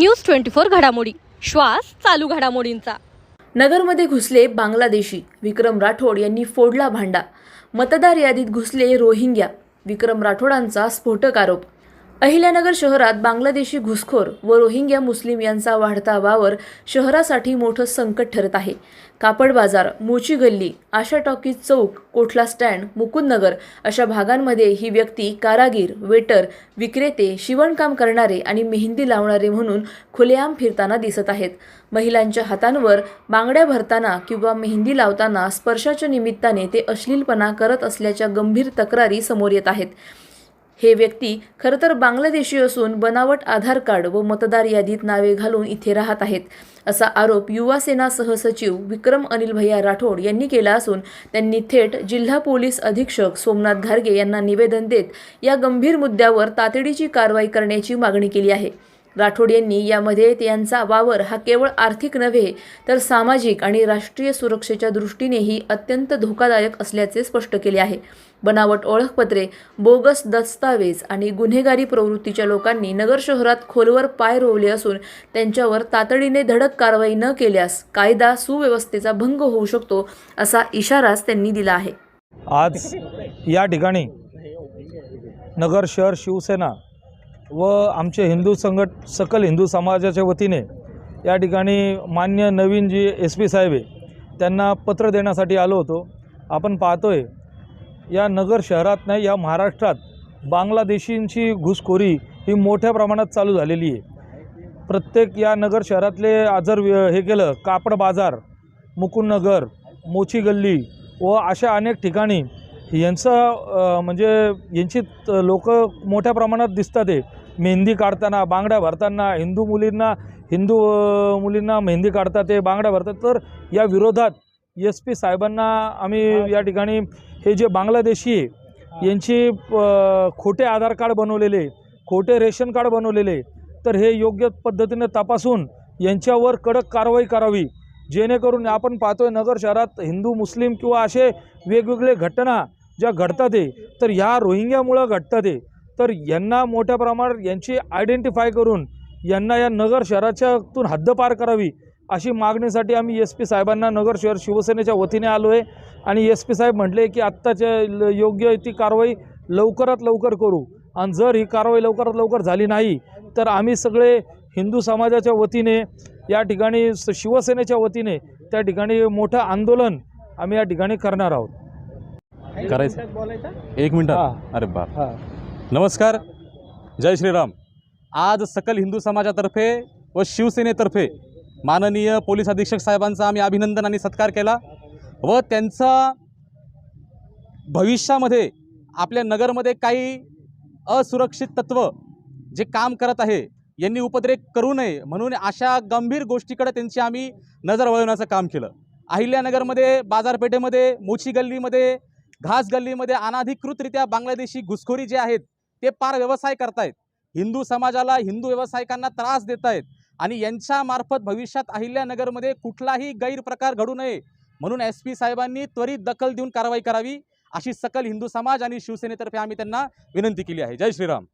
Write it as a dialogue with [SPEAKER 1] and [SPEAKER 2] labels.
[SPEAKER 1] News twenty four घडामोडी. श्वास चालू घडामोडींचा.
[SPEAKER 2] नगरमध्ये घुसले बांगलादेशी विक्रम राठोड यांनी फोडला भांडा. मतदार यादीत घुसले रोहिंग्या. विक्रम राठोडांचा स्फोटक आरोप. अहिल्यानगर शहरात बांगलादेशी घुसखोर व रोहिंग्या मुस्लिम यांचा वाढता वावर शहरासाठी मोठं संकट ठरत आहे. कापड बाजार मोची गल्ली आशा टॉकीज चौक कोठला स्टँड मुकुंदनगर अशा भागांमध्ये ही व्यक्ती कारागीर वेटर विक्रेते शिवणकाम करणारे आणि मेहंदी लावणारे म्हणून खुलेआम फिरताना दिसत आहेत. महिलांच्या हातांवर बांगड्या भरताना किंवा मेहंदी लावताना स्पर्शाच्या निमित्ताने ते अश्लीलपणा करत असल्याच्या गंभीर तक्रारी समोर येत आहेत. हे व्यक्ती खरं तर बांगलादेशी असून बनावट आधार कार्ड व मतदार यादीत नावे घालून इथे राहत आहेत असा आरोप युवा सेना सहसचिव विक्रम अनिल भैया राठोड यांनी केला असून त्यांनी थेट जिल्हा पोलीस अधीक्षक सोमनाथ घारगे यांना निवेदन देत या गंभीर मुद्द्यावर तातडीची कारवाई करण्याची मागणी केली आहे. राठोड यांनी यामध्ये यांचा वावर हा केवळ आर्थिक नव्हे तर सामाजिक आणि राष्ट्रीय सुरक्षेच्या दृष्टीनेही अत्यंत धोकादायक असल्याचे स्पष्ट केले आहे. बनावट ओळखपत्रे बोगस दस्तावेज आणि गुन्हेगारी प्रवृत्तीच्या लोकांनी नगर शहरात खोलवर पाय रोवले असून त्यांच्यावर तातडीने धडक कारवाई न केल्यास कायदा सुव्यवस्थेचा भंग होऊ शकतो असा इशाराच त्यांनी दिला आहे.
[SPEAKER 3] आज या ठिकाणी नगर शहर शिवसेना व आमचे हिंदू संघट सकल हिंदू समाजाच्या वतीने या ठिकाणी मान्य नवीन जी एस पी साहेब आहे त्यांना पत्र देण्यासाठी आलो होतो. आपण पाहतोय या नगर शहरात नाही या महाराष्ट्रात बांगलादेशींची घुसखोरी ही मोठ्या प्रमाणात चालू झालेली आहे. प्रत्येक या नगर शहरातले जर हे केलं कापड बाजार मुकुंदनगर मोची गल्ली व अशा अनेक ठिकाणी यांचं म्हणजे यांची लोक मोठ्या प्रमाणात दिसतात आहे. मेहंदी काढताना बांगड्या भरताना हिंदू मुलींना हिंदू मुलींना मेहंदी काढतात ते बांगड्या भरतात. तर या विरोधात एस पी साहेबांना आम्ही या ठिकाणी हे जे बांगलादेशी आहे यांची खोटे आधार कार्ड बनवलेले खोटे रेशन कार्ड बनवलेले तर हे योग्य पद्धतीने तपासून यांच्यावर कडक कारवाई करावी. जेणेकरून आपण पाहतोय नगर शहरात हिंदू मुस्लिम किंवा असे वेगवेगळे घटना ज्या घडतात आहे तर ह्या रोहिंग्यामुळं घडतात आहे. तर यांना मोठ्या प्रमाणात यांची आयडेंटिफाय करून यांना या नगर शहराच्यातून हद्दपार करावी अशी मागणीसाठी आम्ही एस पी साहेबांना नगर शहर शिवसेनेच्या वतीने आलो आहे आणि एस पी साहेब म्हटले की आत्ताच्या ल- योग्य ती कारवाई लवकरात लवकर करू. आणि जर ही कारवाई लवकरात लवकर झाली नाही तर आम्ही सगळे हिंदू समाजाच्या वतीने या ठिकाणी स- शिवसेनेच्या वतीने त्या ठिकाणी मोठं आंदोलन आम्ही या ठिकाणी करणार आहोत.
[SPEAKER 4] करायचं. एक मिनिट.
[SPEAKER 3] हा.
[SPEAKER 4] अरे बाप.
[SPEAKER 3] हां.
[SPEAKER 4] नमस्कार. जय श्रीराम. आज सकल हिंदू समाजातर्फे व शिवसेनेतर्फे माननीय पोलीस अधीक्षक साहेबांचा आम्ही अभिनंदन आणि सत्कार केला व त्यांचा भविष्यामध्ये आपल्या नगरमध्ये काही असुरक्षित तत्व जे काम करत आहे यांनी उपद्रेक करू नये म्हणून अशा गंभीर गोष्टीकडे त्यांची आम्ही नजर वळवण्याचं काम केलं. अहिल्यानगरमध्ये बाजारपेठेमध्ये मोची गल्लीमध्ये घास गल्लीमध्ये अनाधिकृतरित्या बांगलादेशी घुसखोरी जे आहेत ते पार व्यवसाय करतायत. हिंदू समाजाला हिंदू व्यावसायिकांना त्रास देत आहेत आणि यांच्या मार्फत भविष्यात अहिल्यानगरमध्ये कुठलाही गैरप्रकार घडू नये म्हणून एस पी साहेबांनी त्वरित दखल देऊन कारवाई करावी अशी सकल हिंदू समाज आणि शिवसेनेतर्फे आम्ही त्यांना विनंती केली आहे. जय श्रीराम.